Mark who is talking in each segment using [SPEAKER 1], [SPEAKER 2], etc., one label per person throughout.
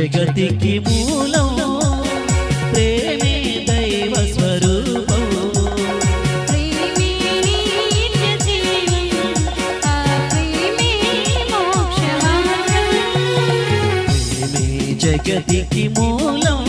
[SPEAKER 1] జగతికి మూలం ప్రేమే దైవ స్వరూపం.
[SPEAKER 2] ప్రేమే
[SPEAKER 1] జగతికి మూలం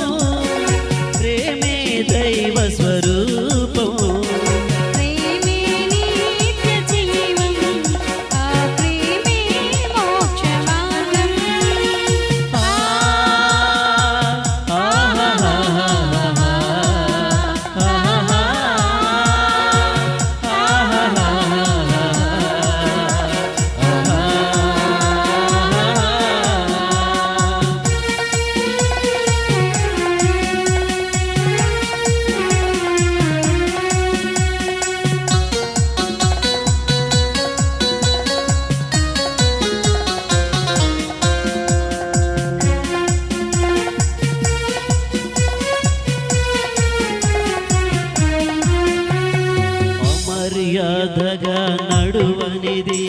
[SPEAKER 1] శ్రద్ధగా నడువనిది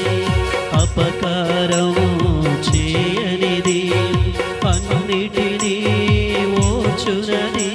[SPEAKER 1] అపకారము చేయనిది అన్నిటినీ ఓచునది